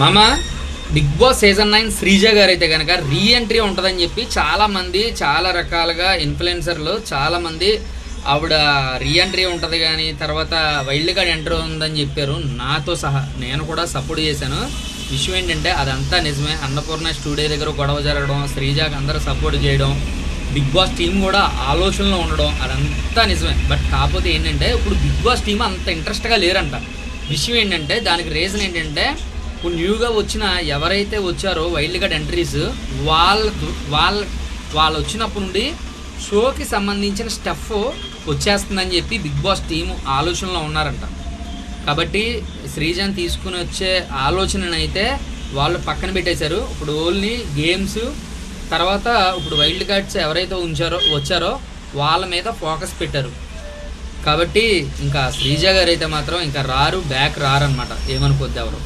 మామ Bigg Boss season nine Sreeja garu అయితే కనుక రీ ఎంట్రీ ఉంటుందని చెప్పి చాలామంది చాలా రకాలుగా ఇన్ఫ్లుయెన్సర్లు చాలామంది ఆవిడ రీ ఎంట్రీ ఉంటుంది కానీ తర్వాత వైల్డ్ కార్డ్ ఎంట్రీ ఉందని చెప్పారు. నాతో సహా నేను కూడా సపోర్ట్ చేశాను. విషయం ఏంటంటే అదంతా నిజమే. అన్నపూర్ణ స్టూడియో దగ్గర గొడవ జరగడం శ్రీజాకి అందరూ సపోర్ట్ చేయడం బిగ్ బాస్ టీం కూడా ఆలోచనలో ఉండడం అదంతా నిజమే. బట్ కాకపోతే ఏంటంటే ఇప్పుడు బిగ్ బాస్ టీం అంత ఇంట్రెస్ట్గా లేరంట. విషయం ఏంటంటే దానికి రీజన్ ఏంటంటే ఇప్పుడు న్యూగా వచ్చిన ఎవరైతే వచ్చారో వైల్డ్ కార్డ్ ఎంట్రీస్ వాళ్ళ వాళ్ళ వాళ్ళు వచ్చినప్పటి నుండి షోకి సంబంధించిన స్టఫ్ వచ్చేస్తుందని చెప్పి బిగ్ బాస్ టీం ఆలోచనలో ఉన్నారంట. కాబట్టి శ్రీజాన్ తీసుకుని వచ్చే ఆలోచననైతే వాళ్ళు పక్కన పెట్టేశారు. ఇప్పుడు ఓన్లీ గేమ్స్ తర్వాత ఇప్పుడు వైల్డ్ కార్డ్స్ ఎవరైతే ఉంచారో వచ్చారో వాళ్ళ మీద ఫోకస్ పెట్టారు. కాబట్టి ఇంకా శ్రీజ గారు అయితే మాత్రం ఇంకా రారు బ్యాక్ రారనమాట ఏమనుకోద్ది ఎవరు.